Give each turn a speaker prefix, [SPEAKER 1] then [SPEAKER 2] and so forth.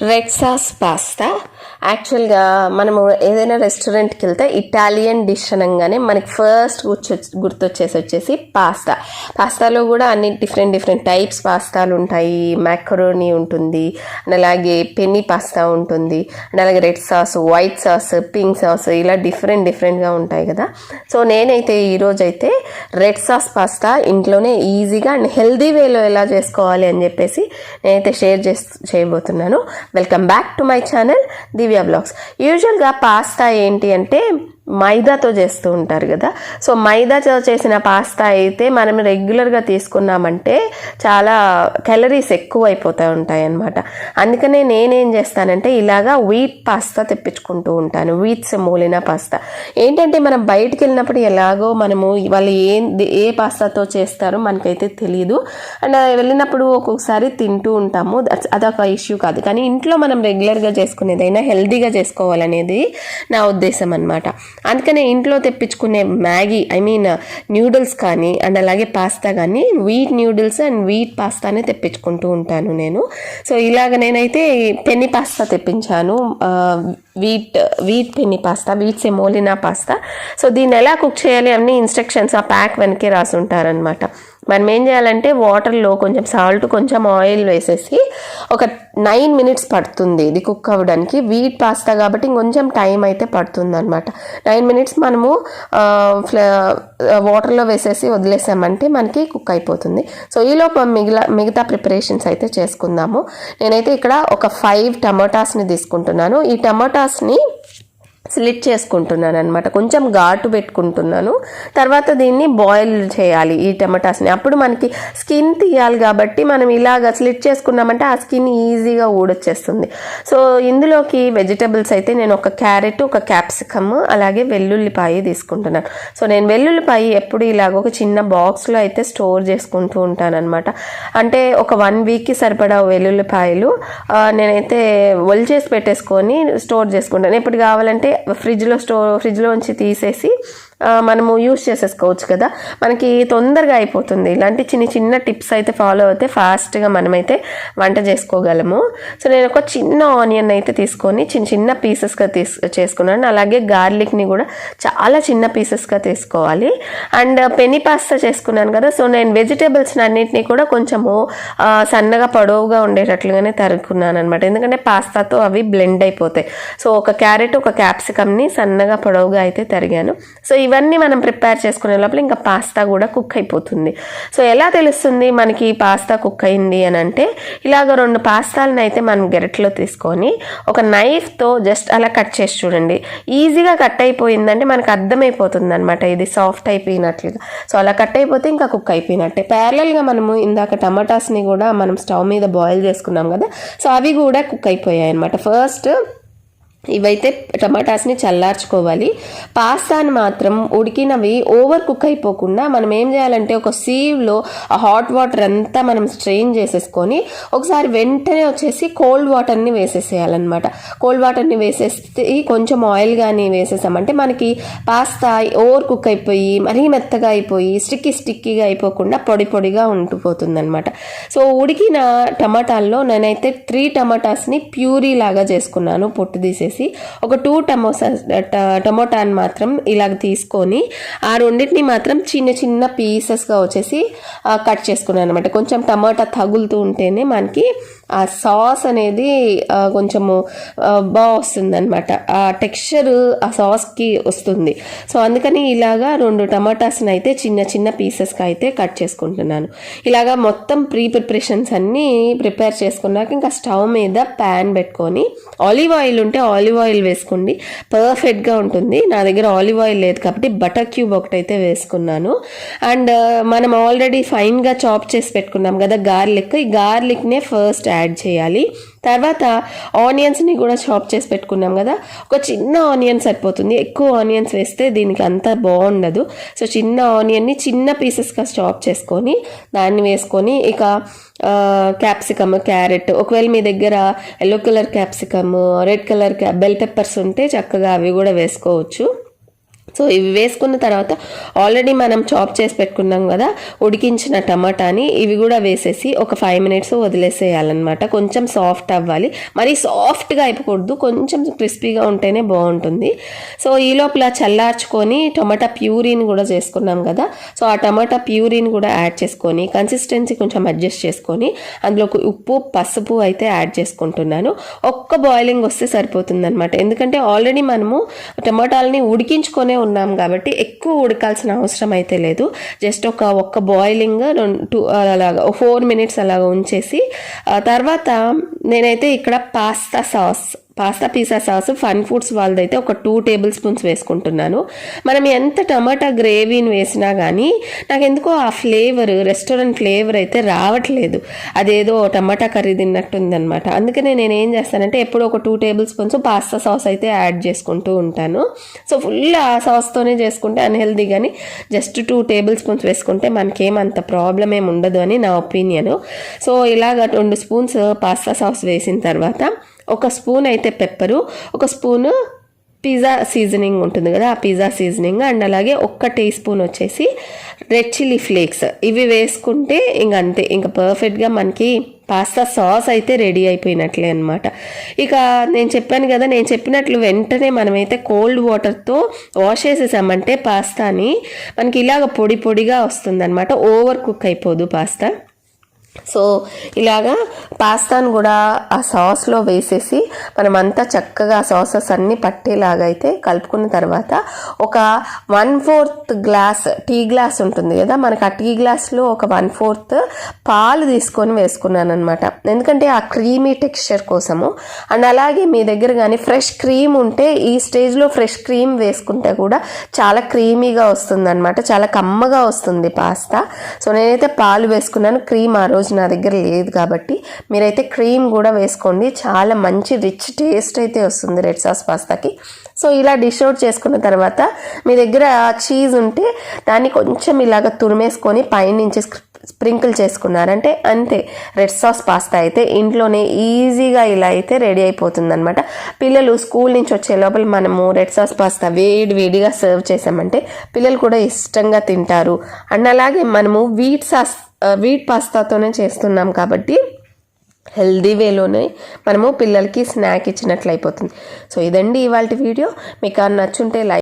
[SPEAKER 1] Red sauce pasta. యాక్చువల్గా మనము ఏదైనా రెస్టారెంట్కి వెళ్తే ఇటాలియన్ డిష్ అనగానే మనకి ఫస్ట్ గుర్తు గుర్తొచ్చేసి వచ్చేసి పాస్తా. పాస్తాలో కూడా అన్ని డిఫరెంట్ డిఫరెంట్ టైప్స్ పాస్తాలు ఉంటాయి. మ్యాకరోనీ ఉంటుంది. అండ్ అలాగే పెన్నీ పాస్తా ఉంటుంది. అండ్ అలాగే red sauce white sauce pink sauce ఇలా డిఫరెంట్ డిఫరెంట్గా ఉంటాయి కదా. సో నేనైతే ఈరోజు అయితే రెడ్ సాస్ పాస్తా ఇంట్లోనే ఈజీగా అండ్ హెల్దీ వేలో ఎలా చేసుకోవాలి అని చెప్పేసి నేనైతే షేర్ చేసి చేయబోతున్నాను. Welcome back to my channel Divya vlogs యూజువల్గా పాస్తా ఏంటి అంటే మైదాతో చేస్తూ ఉంటారు కదా. సో మైదాతో చేసిన పాస్తా అయితే మనం రెగ్యులర్గా తీసుకున్నామంటే చాలా క్యాలరీస్ ఎక్కువ అయిపోతూ ఉంటాయి అన్నమాట అందుకనే నేనేం చేస్తానంటే ఇలాగా వీట్ పాస్తా తెప్పించుకుంటూ ఉంటాను. Wheats Molina pasta. ఏంటంటే మనం బయటికి వెళ్ళినప్పుడు ఎలాగో మనము వాళ్ళు ఏ ఏ పాస్తాతో చేస్తారో మనకైతే తెలియదు అండ్ వెళ్ళినప్పుడు ఒక్కొక్కసారి తింటూ ఉంటాము. అదొక ఇష్యూ కాదు. కానీ ఇంట్లో మనం రెగ్యులర్గా చేసుకునేదైనా హెల్దీగా చేసుకోవాలనేది నా ఉద్దేశం అనమాట అందుకనే ఇంట్లో తెప్పించుకునే మ్యాగీ ఐ మీన్ న్యూడిల్స్ కానీ అండ్ అలాగే పాస్తా కానీ వీట్ న్యూడిల్స్ అండ్ వీట్ పాస్తానే తెప్పించుకుంటూ ఉంటాను నేను. సో ఇలాగ నేనైతే పెన్ని పాస్తా తెప్పించాను. Wheat wheat penne pasta wheats Molina pasta. So దీన్ని ఎలా కుక్ చేయాలి అన్ని ఇన్స్ట్రక్షన్స్ ఆ ప్యాక్ వెనకే రాసి ఉంటారనమాట మనం ఏం చేయాలంటే వాటర్లో కొంచెం సాల్ట్ కొంచెం ఆయిల్ వేసేసి ఒక నైన్ మినిట్స్ పడుతుంది ఇది కుక్ అవ్వడానికి. వీట్ పాస్తా కాబట్టి ఇంకొంచెం టైం అయితే పడుతుంది అనమాట నైన్ మినిట్స్ మనము ఫ్ల వాటర్లో వేసేసి వదిలేసామంటే మనకి కుక్ అయిపోతుంది. సో ఈలోపు మిగిలిన మిగతా ప్రిపరేషన్స్ అయితే చేసుకుందాము. నేనైతే ఇక్కడ ఒక ఫైవ్ టమాటాస్ని తీసుకుంటున్నాను. ఈ టమాటాస్ని స్లిట్ చేసుకుంటున్నాను అనమాట కొంచెం ఘాటు పెట్టుకుంటున్నాను. తర్వాత దీన్ని బాయిల్ చేయాలి ఈ టమాటాస్ని. అప్పుడు మనకి స్కిన్ తీయాలి కాబట్టి మనం ఇలాగ స్లిట్ చేసుకున్నామంటే ఆ స్కిన్ ఈజీగా ఊడొచ్చేస్తుంది. సో ఇందులోకి వెజిటబుల్స్ అయితే నేను ఒక క్యారెట్ ఒక క్యాప్సికమ్ అలాగే వెల్లుల్లిపాయ తీసుకుంటున్నాను. సో నేను వెల్లుల్లిపాయ ఎప్పుడు ఇలాగ ఒక చిన్న బాక్స్లో అయితే స్టోర్ చేసుకుంటూ ఉంటాను అనమాట అంటే ఒక వన్ వీక్కి సరిపడా వెల్లుల్లిపాయలు నేనైతే ఒల్ చేసి పెట్టేసుకొని స్టోర్ చేసుకుంటాను. ఎప్పుడు కావాలంటే ఫ్రిడ్జ్లో స్టోర్ ఫ్రిడ్జ్లోంచి తీసేసి మనము యూస్ చేసేసుకోవచ్చు కదా. మనకి తొందరగా అయిపోతుంది. ఇలాంటి చిన్న చిన్న టిప్స్ అయితే ఫాలో అయితే ఫాస్ట్గా మనమైతే వంట చేసుకోగలము. సో నేను ఒక చిన్న ఆనియన్ అయితే తీసుకొని చిన్న చిన్న పీసెస్గా తీస్ చేసుకున్నాను. అలాగే గార్లిక్ని కూడా చాలా చిన్న పీసెస్గా తీసుకోవాలి. అండ్ పెని పాస్తా చేసుకున్నాను కదా. సో నేను వెజిటేబుల్స్ అన్నింటినీ కూడా కొంచెము సన్నగా పొడవుగా ఉండేటట్లుగానే తరుక్కున్నాను అనమాట ఎందుకంటే పాస్తాతో అవి బ్లెండ్ అయిపోతాయి. సో ఒక క్యారెట్ ఒక క్యాప్సికమ్ని సన్నగా పొడవుగా అయితే తరిగాను. సో ఇవన్నీ మనం ప్రిపేర్ చేసుకునే లోపల ఇంకా పాస్తా కూడా కుక్ అయిపోతుంది. సో ఎలా తెలుస్తుంది మనకి పాస్తా కుక్ అయింది అని అంటే ఇలాగ రెండు పాస్తాలను అయితే మనం గెరట్లో తీసుకొని ఒక నైఫ్తో జస్ట్ అలా కట్ చేసి చూడండి. ఈజీగా కట్ అయిపోయిందంటే మనకు అర్థమైపోతుంది అనమాట ఇది సాఫ్ట్ అయిపోయినట్లుగా. సో అలా కట్ అయిపోతే ఇంకా కుక్ అయిపోయినట్టే. ప్యారలల్గా మనము ఇందాక టమాటాస్ని కూడా మనం స్టవ్ మీద బాయిల్ చేసుకున్నాం కదా సో అవి కూడా కుక్ అయిపోయాయి అనమాట ఫస్ట్ ఇవైతే టమాటాస్ని చల్లార్చుకోవాలి. పాస్తాని మాత్రం ఉడికినవి ఓవర్ కుక్ అయిపోకుండా మనం ఏం చేయాలంటే ఒక సీవ్లో ఆ హాట్ వాటర్ అంతా మనం స్ట్రెయిన్ చేసేసుకొని ఒకసారి వెంటనే వచ్చేసి కోల్డ్ వాటర్ని వేసేసేయాలన్నమాట. కోల్డ్ వాటర్ని వేసేస్తే కొంచెం ఆయిల్ కానీ వేసేసామంటే మనకి పాస్తా ఓవర్ కుక్ అయిపోయి మరీ మెత్తగా అయిపోయి స్టిక్కీ స్టిక్కీగా అయిపోకుండా పొడి పొడిగా ఉండిపోతుంది సో ఉడికిన టమాటాల్లో నేనైతే త్రీ టమాటాస్ని ప్యూరీ లాగా చేసుకున్నాను పొట్టు తీసేసి. ఒక టూ టమోసా టమోటాని మాత్రం ఇలాగ తీసుకొని ఆ రెండింటిని మాత్రం చిన్న చిన్న పీసెస్గా వచ్చేసి కట్ చేసుకున్నాను అనమాట కొంచెం టమాటా తగులుతూ ఉంటేనే మనకి ఆ సాస్ అనేది కొంచెము బాగా అనమాట ఆ టెక్స్చర్ ఆ సాస్కి వస్తుంది. సో అందుకని ఇలాగా రెండు టమాటాస్ని అయితే చిన్న చిన్న పీసెస్కి అయితే కట్ చేసుకుంటున్నాను. ఇలాగా మొత్తం ప్రీ ప్రిపరేషన్స్ అన్నీ ప్రిపేర్ చేసుకున్నాక ఇంకా స్టవ్ మీద ప్యాన్ పెట్టుకొని ఆలివ్ ఆయిల్ ఉంటే ఆలివ్ ఆయిల్ వేసుకోండి. పర్ఫెక్ట్గా ఉంటుంది. నా దగ్గర ఆలివ్ ఆయిల్ లేదు కాబట్టి బటర్ క్యూబ్ ఒకటైతే వేసుకున్నాను. అండ్ మనం ఆల్రెడీ ఫైన్గా చాప్ చేసి పెట్టుకున్నాం కదా గార్లిక్. ఈ గార్లిక్నే ఫస్ట్ యాడ్ చేయాలి. తర్వాత ఆనియన్స్ని కూడా చాప్ చేసి పెట్టుకున్నాం కదా. ఒక చిన్న ఆనియన్ సరిపోతుంది. ఎక్కువ ఆనియన్స్ వేస్తే దీనికి అంత బాగుండదు. సో చిన్న ఆనియన్ని చిన్న పీసెస్గా చాప్ చేసుకొని దాన్ని వేసుకొని ఇక క్యాప్సికమ్ క్యారెట్ ఒకవేళ మీ దగ్గర yellow colour capsicum red colour bell peppers ఉంటే చక్కగా అవి కూడా వేసుకోవచ్చు. సో ఇవి వేసుకున్న తర్వాత ఆల్రెడీ మనం చాప్ చేసి పెట్టుకున్నాం కదా ఉడికించిన టమాటాని ఇవి కూడా వేసేసి ఒక ఫైవ్ మినిట్స్ వదిలేసేయాలన్నమాట. కొంచెం సాఫ్ట్ అవ్వాలి. మరీ సాఫ్ట్గా అయిపోకూడదు. కొంచెం క్రిస్పీగా ఉంటేనే బాగుంటుంది. సో ఈ లోపల చల్లార్చుకొని టమాటా ప్యూరీని కూడా చేసుకున్నాం కదా సో ఆ టమాటా ప్యూరీని కూడా యాడ్ చేసుకొని కన్సిస్టెన్సీ కొంచెం అడ్జస్ట్ చేసుకొని అందులో ఉప్పు పసుపు అయితే యాడ్ చేసుకుంటున్నాను. ఒక్క బాయిలింగ్ వస్తే సరిపోతుంది ఎందుకంటే ఆల్రెడీ మనము టమాటాలని ఉడికించుకొనే ఉన్నాం కాబట్టి ఎక్కువ ఉడకాల్సిన అవసరం అయితే లేదు. జస్ట్ ఒక ఒక్క బాయిలింగ్ టూ అలాగా ఫోర్ మినిట్స్ అలాగ ఉంచేసి తర్వాత నేనైతే ఇక్కడ pasta sauce pasta pizza sauce fun foods వాళ్ళదైతే ఒక టూ టేబుల్ స్పూన్స్ వేసుకుంటున్నాను. మనం ఎంత టమాటా గ్రేవీని వేసినా కానీ నాకు ఎందుకో ఆ ఫ్లేవర్ రెస్టారెంట్ ఫ్లేవర్ అయితే రావట్లేదు. అదేదో టమాటా కర్రీ తిన్నట్టుందనమాట అందుకనే నేను ఏం చేస్తానంటే ఎప్పుడూ ఒక two tablespoons pasta sauce అయితే యాడ్ చేసుకుంటూ ఉంటాను. సో ఫుల్ ఆ సాస్తోనే చేసుకుంటే అన్హెల్దీ కానీ జస్ట్ టూ టేబుల్ స్పూన్స్ వేసుకుంటే మనకేమంత ప్రాబ్లం ఏమి ఉండదు అని నా ఒపీనియన్. సో ఇలాగ రెండు స్పూన్స్ పాస్తా సాస్ వేసిన తర్వాత ఒక స్పూన్ అయితే పెప్పరు ఒక స్పూను పిజ్జా సీజనింగ్ ఉంటుంది కదా ఆ పిజ్జా సీజనింగ్ అండ్ అలాగే ఒక్క టీ స్పూన్ వచ్చేసి రెడ్ చిల్లీ ఫ్లేక్స్. ఇవి వేసుకుంటే ఇంక అంతే ఇంకా పర్ఫెక్ట్గా మనకి పాస్తా సాస్ అయితే రెడీ అయిపోయినట్లే అనమాట ఇక నేను చెప్పాను కదా నేను చెప్పినట్లు వెంటనే మనమైతే కోల్డ్ వాటర్తో వాష్ చేసేసామంటే పాస్తాని మనకి ఇలాగ పొడి పొడిగా వస్తుంది ఓవర్ కుక్ అయిపోదు పాస్తా. సో ఇలాగా పాస్తాను కూడా ఆ సాస్లో వేసేసి మనమంతా చక్కగా ఆ సాసెస్ అన్నీ పట్టేలాగా అయితే కలుపుకున్న తర్వాత ఒక one fourth glass tea glass ఉంటుంది కదా మనకు ఆ టీ గ్లాస్లో ఒక వన్ ఫోర్త్ పాలు తీసుకొని వేసుకున్నాను అనమాట ఎందుకంటే ఆ క్రీమీ టెక్స్చర్ కోసము. అండ్ అలాగే మీ దగ్గర కానీ ఫ్రెష్ క్రీమ్ ఉంటే ఈ స్టేజ్లో ఫ్రెష్ క్రీమ్ వేసుకుంటే కూడా చాలా క్రీమీగా వస్తుంది అనమాట చాలా కమ్మగా వస్తుంది పాస్తా. సో నేనైతే పాలు వేసుకున్నాను క్రీమ్ ఆ రోజు నా దగ్గర లేదు కాబట్టి మీరైతే క్రీమ్ కూడా వేసుకోండి. చాలా మంచి రిచ్ టేస్ట్ అయితే వస్తుంది రెడ్ సాస్ పాస్తాకి. సో ఇలా డిష్ అవుట్ చేసుకున్న తర్వాత మీ దగ్గర చీజ్ ఉంటే దాన్ని కొంచెం ఇలాగ తురిమేసుకొని పైనుంచి స్ప్రింకిల్ చేసుకున్నారంటే అంతే రెడ్ సాస్ పాస్తా అయితే ఇంట్లోనే ఈజీగా ఇలా అయితే రెడీ అయిపోతుందనమాట పిల్లలు స్కూల్ నుంచి వచ్చే లోపల మనము రెడ్ సాస్ పాస్తా వేడి వేడిగా సర్వ్ చేసామంటే పిల్లలు కూడా ఇష్టంగా తింటారు. అండ్ అలాగే మనము వీట్ సాస్ వీట్ పాస్తాతోనే చేస్తున్నాం కాబట్టి హెల్దీ వేలోనే మనము పిల్లలకి స్నాక్ ఇచ్చినట్లు అయిపోతుంది సో ఇదండి ఇవాళ వీడియో. మీకు నచ్చుంటే లైక్